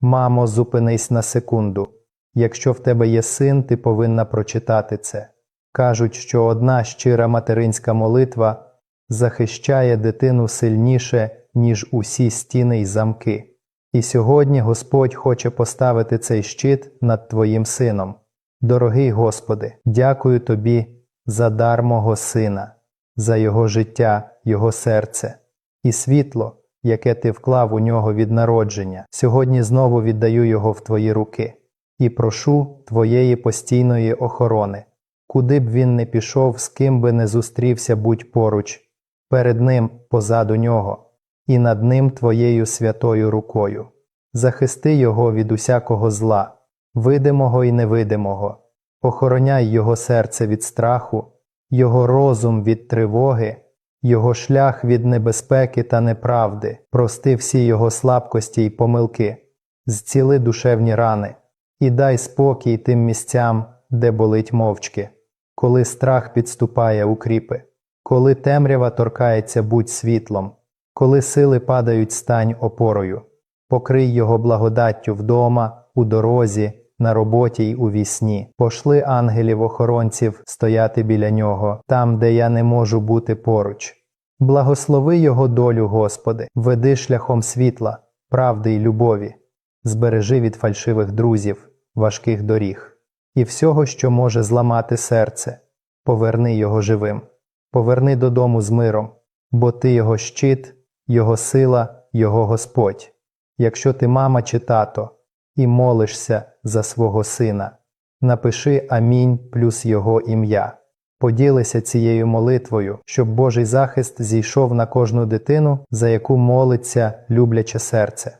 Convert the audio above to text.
Мамо, зупинись на секунду. Якщо в тебе є син, ти повинна прочитати це. Кажуть, що одна щира материнська молитва захищає дитину сильніше, ніж усі стіни й замки. І сьогодні Господь хоче поставити цей щит над твоїм сином. Дорогий Господи, дякую Тобі за дар мого сина, за його життя, його серце і світло, яке ти вклав у нього від народження. Сьогодні знову віддаю його в Твої руки і прошу Твоєї постійної охорони. Куди б він не пішов, з ким би не зустрівся, будь поруч, перед ним, позаду нього, і над ним Твоєю святою рукою. Захисти його від усякого зла, видимого і невидимого, охороняй його серце від страху, його розум від тривоги, його шлях від небезпеки та неправди, прости всі його слабкості й помилки, зціли душевні рани. І дай спокій тим місцям, де болить мовчки, коли страх підступає укріпи, коли темрява торкається будь світлом, коли сили падають стань опорою, покрий його благодаттю вдома, у дорозі, на роботі й у вісні, пошли ангелів-охоронців стояти біля нього, там, де я не можу бути поруч. Благослови його долю, Господи, веди шляхом світла, правди й любові, збережи від фальшивих друзів, важких доріг і всього, що може зламати серце, поверни його живим, поверни додому з миром, бо ти його щит, його сила, його Господь. Якщо ти мама чи тато і молишся за свого сина, напиши Амінь плюс його ім'я. Поділися цією молитвою, щоб Божий захист зійшов на кожну дитину, за яку молиться любляче серце.